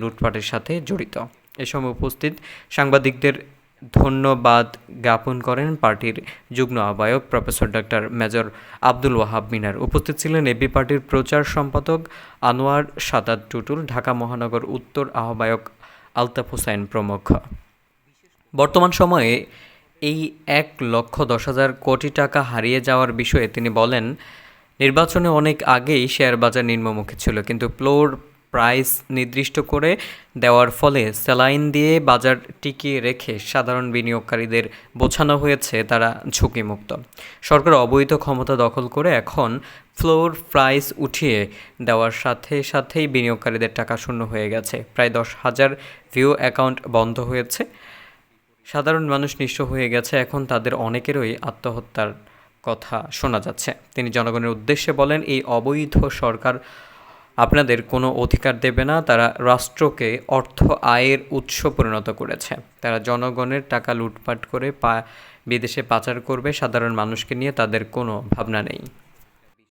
লুটপাটের সাথে জড়িত। এ সময় উপস্থিত সাংবাদিকদের ধন্যবাদ জ্ঞাপন করেন পার্টির যুগ্ম আহ্বায়ক professor doctor major Abdul Wahab Minar. উপস্থিত ছিলেন এবি পার্টির প্রচার সম্পাদক আনোয়ার সাদাত টুটুল, ঢাকা মহানগর উত্তর আহ্বায়ক আলতাফ হোসাইন প্রমুখ। বর্তমান সময়ে এই এক লক্ষ দশ হাজার কোটি টাকা হারিয়ে যাওয়ার বিষয়ে তিনি বলেন, নির্বাচনে অনেক আগেই শেয়ার বাজার নিম্নমুখী ছিল, কিন্তু ফ্লোর প্রাইস নির্দিষ্ট করে দেওয়ার ফলে স্যালাইন দিয়ে বাজার টিকিয়ে রেখে সাধারণ বিনিয়োগকারীদের বোঝানো হয়েছে তারা ঝুঁকিমুক্ত। সরকার অবৈধ ক্ষমতা দখল করে এখন ফ্লোর প্রাইস উঠিয়ে দেওয়ার সাথে সাথেই বিনিয়োগকারীদের টাকা শূন্য হয়ে গেছে। প্রায় দশ হাজার ভিউ অ্যাকাউন্ট বন্ধ হয়েছে। সাধারণ মানুষ নিঃস্ব হয়ে গেছে। এখন তাদের অনেকেরই আত্মহত্যার কথা শোনা যাচ্ছে। তিনি জনগণের উদ্দেশ্যে বলেন, এই অবৈধ সরকার আপনাদের কোনো অধিকার দেবে না, তারা রাষ্ট্রকে অর্থ আয়ের উৎস পরিণত করেছে। তারা জনগণের টাকা লুটপাট করে পা, বিদেশে পাচার করবে, সাধারণ মানুষকে নিয়ে তাদের কোনো ভাবনা নেই।